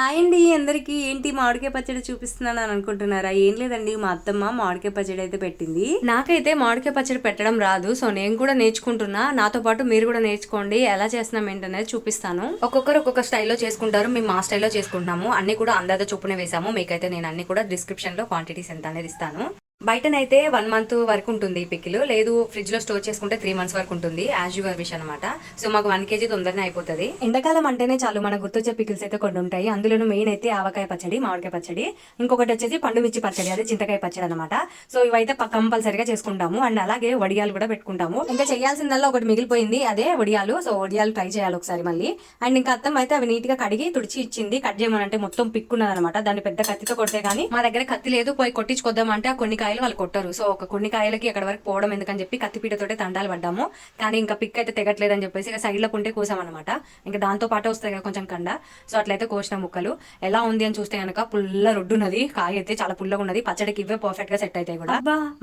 Hi అండి అందరికీ ఏంటి మామిడికాయ పచ్చడి చూపిస్తున్నాను అని అనుకుంటున్నారా? ఏం లేదండి మా అత్తమ్మ మామిడికాయ పచ్చడి అయితే పెట్టింది. నాకైతే మామిడికాయ పచ్చడి పెట్టడం రాదు సో నేను కూడా నేర్చుకుంటున్నా. నాతో పాటు మీరు కూడా నేర్చుకోండి ఎలా చేస్తున్నాం ఏంటనేది చూపిస్తాను. ఒక్కొక్కరు ఒక్కొక్క స్టైల్లో చేసుకుంటారు మేము మా స్టైల్లో చేసుకుంటున్నాము. అన్ని కూడా అందాజ చొప్పున వేసాము మీకైతే నేను అన్ని కూడా డిస్క్రిప్షన్లో క్వాంటిటీస్ ఎంత అనేది ఇస్తాను. బయటనైతే వన్ మంత్ వరకు ఉంటుంది ఈ పికిల్ లేదు ఫ్రిడ్జ్లో స్టోర్ చేసుకుంటే త్రీ మంత్స్ వరకు ఉంటుంది యాజ్ యువర్ విష్ అనమాట సో మాకు వన్ కేజీ తొందరనే అయిపోతుంది. ఎండాకాలం అంటేనే చాలు మన గుర్తొచ్చే పికిల్స్ అయితే కొన్ని ఉంటాయి. అందులోనూ మెయిన్ అయితే ఆవకాయ పచ్చడి మామిడికాయ పచ్చడి. ఇంకొకటి వచ్చేసి పండు మిర్చి పచ్చడి అదే చింతకాయ పచ్చడి అనమాట సో ఇవైతే కంపల్సరిగా చేసుకుంటాము. అండ్ అలాగే వడియాలు కూడా పెట్టుకుంటాము. ఇంకా చేయాల్సిందల్లా ఒకటి మిగిలిపోయింది అదే వడియాలు. సో వడియాలు ట్రై చేయాలి ఒకసారి మళ్ళీ. అండ్ ఇంకా అత్తం అయితే అవి నీట్గా కడిగి తుడిచి ఇచ్చింది. కట్ చేయమనంటే మొత్తం పిక్కున్నది అనమాట దాన్ని పెద్ద కత్తితో కొడితే గానీ మా దగ్గర కత్తి లేదు. పోయి కొట్టించుకొద్దాం అంటే కొన్ని కాయలు వాళ్ళు కొట్టరు. సో ఒక కొన్ని కాయలకి అక్కడ వరకు పోవడం ఎందుకని చెప్పి కత్తిపీటతోటే తండాలు పడ్డాము. కానీ ఇంకా పిక్ అయితే తెగట్లేదని చెప్పేసి ఇక సైడ్లో ఉంటే కోసామన్నమాట. ఇంకా దాంతో పాటు వస్తాయి కదా కొంచెం కండ. సో అట్లయితే కోసిన ముక్కలు. ఎలా ఉంది అని చూస్తే కనుక పుల్ల రొడ్డున్నది కాయ అయితే చాలా పుల్లగా ఉన్నది. పచ్చడికి ఇవే పర్ఫెక్ట్గా సెట్ అవుతాయి కూడా.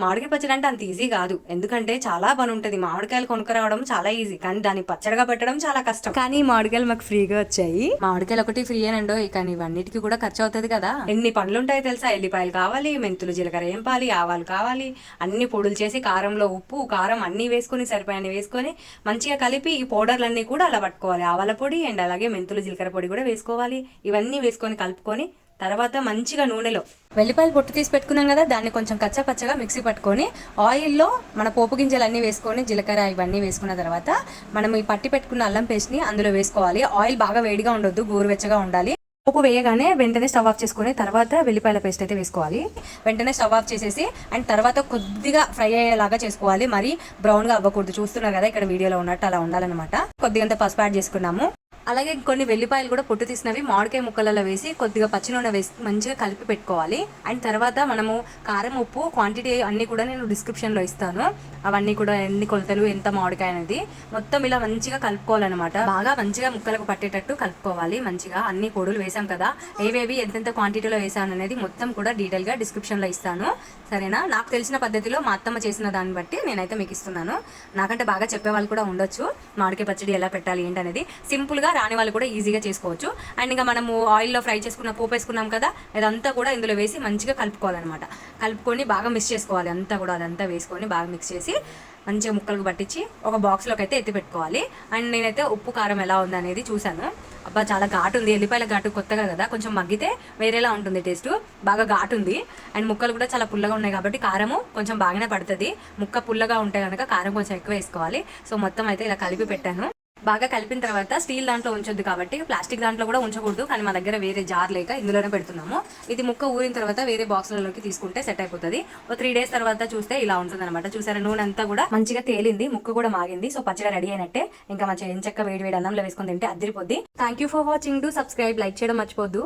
మామిడికాయ పచ్చడి అంటే అంత ఈజీ కాదు. ఎందుకంటే చాలా పని ఉంటది. మామిడికాయలు కొనుక్కరావడం చాలా ఈజీ కానీ దాన్ని పచ్చడిగా పెట్టడం చాలా కష్టం. కానీ మామిడికాయలు మాకు ఫ్రీగా వచ్చాయి. మామిడికాయలు ఒకటి ఫ్రీ అనండో కానీ ఇవన్నిటికి కూడా ఖర్చు అవుతుంది కదా. ఎన్ని పనులు ఉంటాయి తెలుసా? ఎల్లిపాయలు కావాలి మెంతులు జీలకర్ర ఏంపాలి ఆవాలు కావాలి. అన్ని పొడులు చేసి కారంలో ఉప్పు కారం అన్నీ వేసుకొని సరిపోయని వేసుకొని మంచిగా కలిపి ఈ పౌడర్లన్నీ కూడా అలా పట్టుకోవాలి. ఆవాల పొడి అండ్ అలాగే మెంతులు జీలకర్ర పొడి కూడా వేసుకోవాలి. ఇవన్నీ వేసుకొని కలుపుకొని తర్వాత మంచిగా నూనెలో వెల్లిపాయలు పొట్టు తీసి పెట్టుకున్నాం కదా దాన్ని కొంచెం కచ్చా పచ్చగా మిక్సీ పట్టుకొని ఆయిల్లో మన పోపు గింజలు అన్నీ వేసుకొని జీలకర్ర ఇవన్నీ వేసుకున్న తర్వాత మనం ఈ పట్టి పెట్టుకున్న అల్లం పేస్ట్ని అందులో వేసుకోవాలి. ఆయిల్ బాగా వేడిగా ఉండొద్దు గోరువెచ్చగా ఉండాలి. ఉప్పు వేయగానే వెంటనే స్టవ్ ఆఫ్ చేసుకుని తర్వాత వెల్లిపాయల పేస్ట్ అయితే వేసుకోవాలి. వెంటనే స్టవ్ ఆఫ్ చేసేసి అండ్ తర్వాత కొద్దిగా ఫ్రై అయ్యేలాగా చేసుకోవాలి. మరి బ్రౌన్గా అవ్వకూడదు. చూస్తున్నారు కదా ఇక్కడ వీడియోలో ఉన్నట్టు అలా ఉండాలన్నమాట. కొద్దిగంత పసుపు యాడ్ చేసుకున్నాము. అలాగే కొన్ని వెల్లిపాయలు కూడా పొట్టు తీసినవి మామిడికాయ ముక్కలలో వేసి కొద్దిగా పచ్చి నూనె వేసి మంచిగా కలిపి పెట్టుకోవాలి. అండ్ తర్వాత మనము కారం ఉప్పు క్వాంటిటీ అన్ని కూడా నేను డిస్క్రిప్షన్లో ఇస్తాను. అవన్నీ కూడా ఎన్ని కొలతలు ఎంత మామిడికాయ అనేది మొత్తం ఇలా మంచిగా కలుపుకోవాలన్నమాట. బాగా మంచిగా ముక్కలకు పట్టేటట్టు కలుపుకోవాలి మంచిగా. అన్ని పొడులు వేసాం కదా. ఏవేవి ఎంతెంత క్వాంటిటీలో వేసాను అనేది మొత్తం కూడా డీటెయిల్గా డిస్క్రిప్షన్లో ఇస్తాను. సరేనా? నాకు తెలిసిన పద్ధతిలో మా అత్తమ్మ చేసిన దాన్ని బట్టి నేనైతే మీకు ఇస్తున్నాను. నాకంటే బాగా చెప్పేవాళ్ళు కూడా ఉండొచ్చు. మామిడికాయ పచ్చడి ఎలా పెట్టాలి ఏంటనేది. సింపుల్గా రాని వాళ్ళు కూడా ఈజీగా చేసుకోవచ్చు. అండ్ ఇంకా మనము ఆయిల్లో ఫ్రై చేసుకున్న పోపు వేసుకున్నాం కదా ఇదంతా కూడా ఇందులో వేసి మంచిగా కలుపుకోవాలన్నమాట. కలుపుకొని బాగా మిక్స్ చేసుకోవాలి. అంతా కూడా అదంతా వేసుకొని బాగా మిక్స్ చేసి మంచిగా ముక్కలకు పట్టించి ఒక బాక్స్లోకి అయితే ఎత్తి పెట్టుకోవాలి. అండ్ నేనైతే ఉప్పు కారం ఎలా ఉంది అనేది చూశాను. అబ్బా చాలా ఘాటు ఉంది. ఎల్లిపాయల ఘాటు కొత్తగా కదా కొంచెం మగ్గితే వేరేలా ఉంటుంది టేస్ట్. బాగా ఘాటు ఉంది. అండ్ ముక్కలు కూడా చాలా పుల్లగా ఉన్నాయి కాబట్టి కారము కొంచెం బాగానే పడుతుంది. ముక్క పుల్లగా ఉంటే కనుక కారం కొంచెం ఎక్కువ వేసుకోవాలి. సో మొత్తం అయితే ఇలా కలిపి పెట్టాను. బాగా కలిపిన తర్వాత స్టీల్ దాంట్లో ఉంచొద్దు కాబట్టి ప్లాస్టిక్ దాంట్లో కూడా ఉంచకూడదు కానీ మా దగ్గర వేరే జార్ లేక ఇందులోనే పెడుతున్నాము. ఇది ముక్క ఊరిన తర్వాత వేరే బాక్స్లలోకి తీసుకుంటే సెట్ అయిపోతుంది. ఓ త్రీ డేస్ తర్వాత చూస్తే ఇలా ఉంటుంది అనమాట చూసారా నూనె అంతా కూడా మంచిగా తేలింది ముక్క కూడా మాగింది. సో పచ్చడి రెడీ అయినట్టే. ఇంకా మంచిగా ఎంచక్క వేడి వేడి అన్నంలో వేసుకుని తింటే అదిరిపోద్ది. Thank you for watching to subscribe like చేయడం మర్చిపోద్దు.